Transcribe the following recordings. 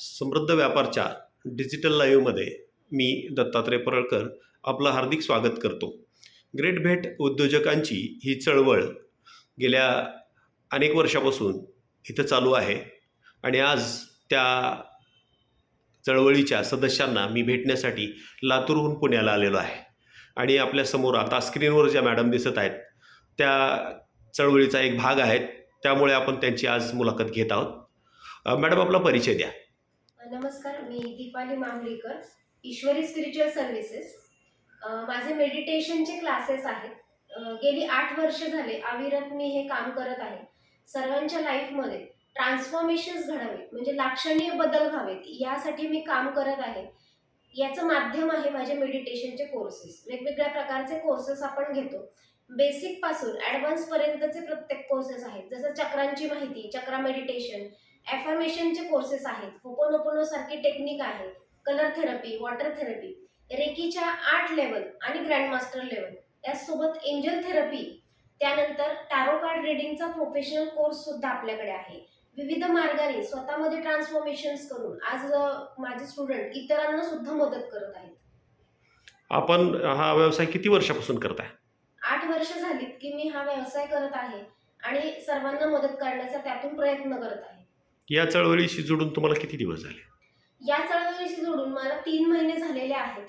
समृद्ध व्यापारच्या डिजिटल लाईव्हमध्ये मी दत्तात्रय परळकर आपलं हार्दिक स्वागत करतो. ग्रेट भेट उद्योजकांची ही चळवळ गेल्या अनेक वर्षापासून इथं चालू आहे आणि आज त्या चळवळीच्या सदस्यांना मी भेटण्यासाठी लातूरहून पुण्याला आलेलो आहे. आणि आपल्यासमोर आता स्क्रीनवर ज्या मॅडम दिसत आहेत त्या चळवळीचा एक भाग आहेत. त्यामुळे आपण त्यांची आज मुलाखत घेत आहोत. मॅडम आपला परिचय द्या. नमस्कार मी दीपाली मांगलीकर ईश्वरी स्पिरिच्युअल सर्व्हिसेस माझे मेडिटेशनचे क्लासेस आहेत. गेली आठ वर्ष झाले अविरत मी हे काम करत आहे. सर्वांच्या लाईफमध्ये ट्रान्सफॉर्मेशन्स घडावे म्हणजे लाक्षणीय बदल व्हावेत यासाठी मी काम करत आहे. याचं माध्यम आहे माझे मेडिटेशनचे कोर्सेस वेगवेगळ्या प्रकारचे कोर्सेस आपण घेतो. बेसिकपासून ॲडव्हान्सपर्यंतचे प्रत्येक कोर्सेस आहेत. जसं चक्रांची माहिती चक्रा मेडिटेशन ॲफर्मेशनचे कोर्सेस आहेत. होपोनोपोनो सारखी टेक्निक आहे कलर थेरपी वॉटर थेरपी रेकीच्या आठ लेवल आणि ग्रँडमास्टर लेवल यासोबत एंजल थेरपी त्यानंतर टॅरो कार्ड रिडिंगचा प्रोफेशनल कोर्स सुद्धा आपल्याकडे आहे. विविध मार्गाने स्वतःमध्ये ट्रान्सफॉर्मेशन्स करून आज माझे स्टुडंट इतरांना सुद्धा मदत करत आहेत. आपण हा व्यवसाय किती वर्षापासून करताय आठ वर्ष झालीत की मी हा व्यवसाय करत आहे आणि सर्वांना मदत करण्याचा त्यातून प्रयत्न करत आहे. या चळवळीशी जोडून तुम्हाला किती दिवस झाले? या चळवळीशी जोडून मला तीन महिने झालेले आहेत.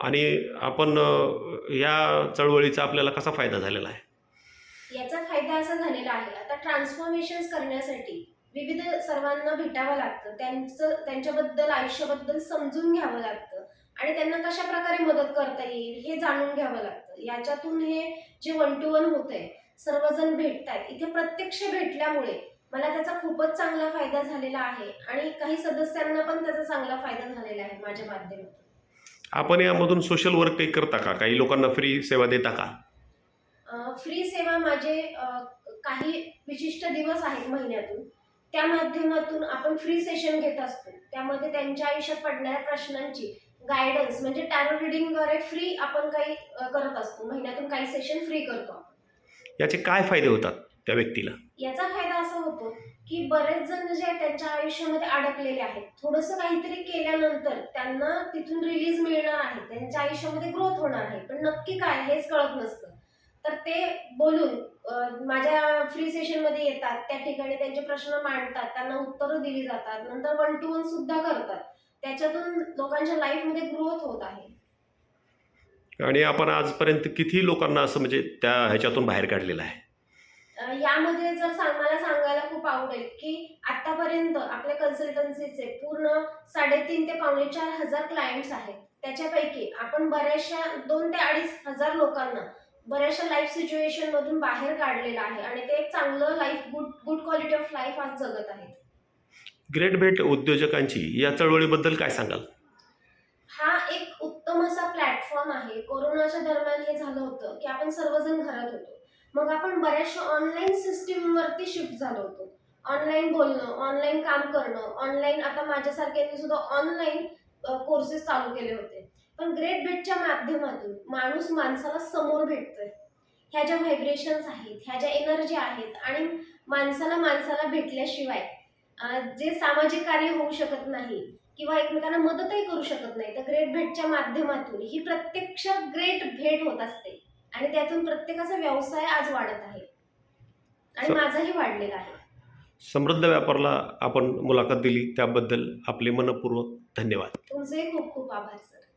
आणि आपण अ, या चळवळीचा आपल्याला कसा फायदा झालेला आहे? याचा फायदा असा झालेला आहे. आता ट्रान्सफॉर्मेशन्स करण्यासाठी विविध सर्वांना भेटावं लागतं. त्यांचं त्यांच्याबद्दल आयुष्याबद्दल समजून घ्यावं लागतं. आणि त्यांना कशा प्रकारे मदत करता येईल हे जाणून घ्यावं लागतं. याच्यातून हे जे वन टू वन होत आहे सर्वजण भेटतायत इथे प्रत्यक्ष भेटल्यामुळे मला त्याचा खूपच चांगला फायदा झालेला आहे आणि काही सदस्यांना पण त्याचा चांगला फायदा झालेला आहे माझ्या माध्यमातून. आपण यामधून सोशल वर्क काही करता का? काही लोकांना फ्री सेवा देता का? फ्री सेवा माझे अ, काही विशिष्ट दिवस आहेत महिन्यातून. त्या माध्यमातून आपण फ्री सेशन घेत असतो. त्यामध्ये त्यांच्या आयुष्यात पडणाऱ्या प्रश्नांची गायडन्स म्हणजे टॅरो रिडिंगद्वारे फ्री आपण काही अ, करत असतो. महिन्यातून काही सेशन फ्री करतो आपण. याचे काय फायदे होतात त्या व्यक्तीला? याचा फायदा होतं की बरेच जण जे आहेत त्यांच्या आयुष्यामध्ये अडकलेले आहेत. थोडंसं काहीतरी केल्यानंतर त्यांना तिथून रिलीज मिळणार आहे. त्यांच्या आयुष्यामध्ये ग्रोथ होणार आहे. पण नक्की काय हेच कळत नसतं. तर ते बोलून माझ्या फ्री सेशनमध्ये येतात. त्या ठिकाणी त्यांचे प्रश्न मांडतात. त्यांना उत्तरं दिली जातात. नंतर वन टू वन सुद्धा करतात. त्याच्यातून लोकांच्या लाईफमध्ये ग्रोथ होत आहे. आणि आपण आजपर्यंत किती लोकांना असं म्हणजे त्या ह्याच्यातून बाहेर काढलेलं आहे? यामध्ये जर सांग मला सांगायला खूप आवडेल की आतापर्यंत आपल्या कन्सल्टन्सीचे पूर्ण साडेतीन ते पावणे चार हजार क्लायंट्स आहेत. त्याच्यापैकी आपण बऱ्याचशा दोन ते अडीच हजार लोकांना बऱ्याचशा लाईफ सिच्युएशन मधून बाहेर काढलेलं आहे आणि ते एक चांगलं life good good quality of life आज जगत आहेत. ग्रेट भेट उद्योजकांची या चळवळीबद्दल काय सांगाल? हा एक उत्तम असा प्लॅटफॉर्म आहे. कोरोनाच्या दरम्यान हे झालं होतं की आपण सर्वजण घरात होतो. मग आपण बऱ्याचशा ऑनलाईन सिस्टीमवरती शिफ्ट झालो होतो. ऑनलाईन बोलणं ऑनलाईन काम करणं ऑनलाईन आता माझ्यासारख्यांनी सुद्धा ऑनलाईन कोर्सेस चालू केले होते. पण ग्रेट भेटच्या माध्यमातून माणूस माणसाला समोर भेटतोय. ह्या ज्या व्हायब्रेशन्स आहेत ह्या ज्या एनर्जी आहेत आणि माणसाला माणसाला भेटल्याशिवाय जे सामाजिक कार्य होऊ शकत नाही किंवा एकमेकांना मदतही करू शकत नाही तर ग्रेट भेटच्या माध्यमातून ही प्रत्यक्ष ग्रेट भेट होत असते. आणि त्यातून प्रत्येकाचा व्यवसाय आज वाढत आहे. आणि माझाही वाढलेला आहे. समृद्ध व्यापारला आपण मुलाखत दिली. त्याबद्दल आपले मनपूर्वक धन्यवाद. तुमचेही खूप खूप आभार सर.